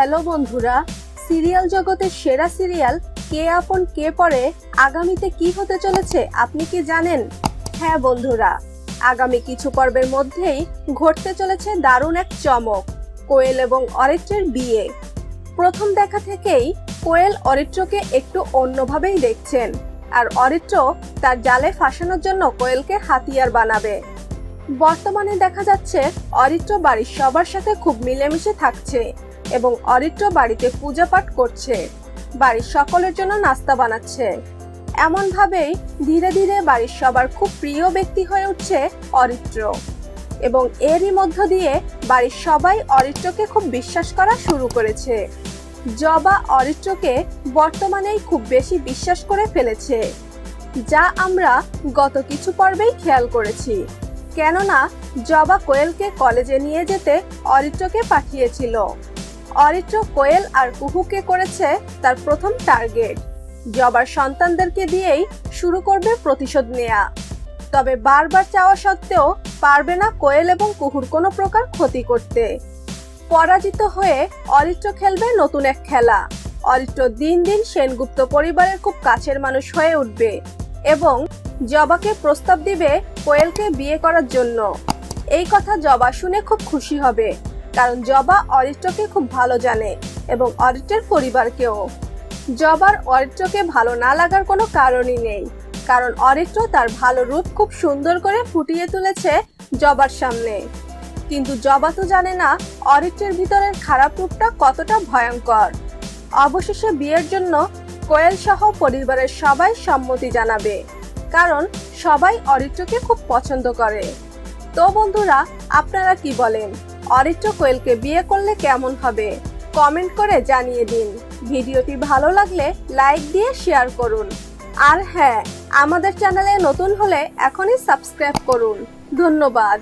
Hello বন্ধুরা, serial জগতের সেরা সিরিয়াল কে আপন কে পরে, আগামীতে কি হতে চলেছে আপনি কি জানেন? হ্যাঁ বন্ধুরা, আগামী কিছু পর্বের মধ্যেই ঘটতে চলেছে দারুণ এক চমক, কোয়েল এবং অরিত্রের বিয়ে। প্রথম দেখা থেকেই কোয়েল অরিত্রকে একটু অন্যভাবেই দেখছেন, আর অরিত্র তার জালে ফাঁসানোর জন্য কোয়েলকে হাতিয়ার বানাবে। বর্তমানে দেখা যাচ্ছে অরিত্র বাড়ির সবার সাথে খুব মিলেমিশে থাকছে। এবং অরিত্র বাড়িতে পূজা পাঠ করছে। বাড়ির সকলের জন্য নাস্তা বানাচ্ছে। এমন ভাবেই ধীরে ধীরে বাড়ির সবার খুব প্রিয় ব্যক্তি হয়ে উঠছে অরিত্র এবং এরই মধ্য দিয়ে বাড়ির সবাই অরিত্রকে খুব বিশ্বাস করা শুরু করেছে। জবা অরিত্রকে বর্তমানেই খুব বেশি বিশ্বাস করে ফেলেছে, যা আমরা গত কিছু পর্বেই খেয়াল করেছি। কেননা, জবা কোয়েলকে কলেজে নিয়ে যেতে অরিত্রকে পাঠিয়েছিল। অরিত্র কোয়েল আর কুহুকে করেছে তার প্রথম টার্গেট। জবার সন্তানদেরকে দিয়েই শুরু করবে প্রতিশোধ নেয়া। তবে বারবার চাওয়া সত্ত্বেও পারবে না কোয়েল এবং কুহুর কোনো প্রকার ক্ষতি করতে। পরাজিত হয়ে অরিত্র খেলবে নতুন এক খেলা। অরিত্র দিন দিন সেনগুপ্ত পরিবারের খুব কাছের মানুষ হয়ে উঠবে এবং জবাকে প্রস্তাব দিবে কোয়েলকে বিয়ে করার জন্য। এই কথা জবা শুনে খুব খুশি হবে। কারণ জবা অরিত্রকে খুব ভালো জানে এবং অরিত্রের পরিবারকেও। জবার অরিত্রকে ভালো না লাগার কোনো কারণই নেই, কারণ অরিত্র তার ভালো রূপ খুব সুন্দর করে ফুটিয়ে তুলেছে জবার সামনে। কিন্তু জবা তো জানে না অরিত্রের ভিতরের খারাপ রূপটা কতটা ভয়ঙ্কর। অবশেষে বিয়ের জন্য কোয়েল সহ পরিবারের সবাই সম্মতি জানাবে, কারণ সবাই অরিত্রকে খুব পছন্দ করে। তো বন্ধুরা, আপনারা কি বলেন? অরিত্র কোয়েলকে বিয়ে করলে কেমন হবে? কমেন্ট করে জানিয়ে দিন। ভিডিওটি ভালো লাগলে লাইক দিয়ে শেয়ার করুন। আর হ্যাঁ আমাদের চ্যানেলে নতুন হলে এখনই সাবস্ক্রাইব করুন। ধন্যবাদ।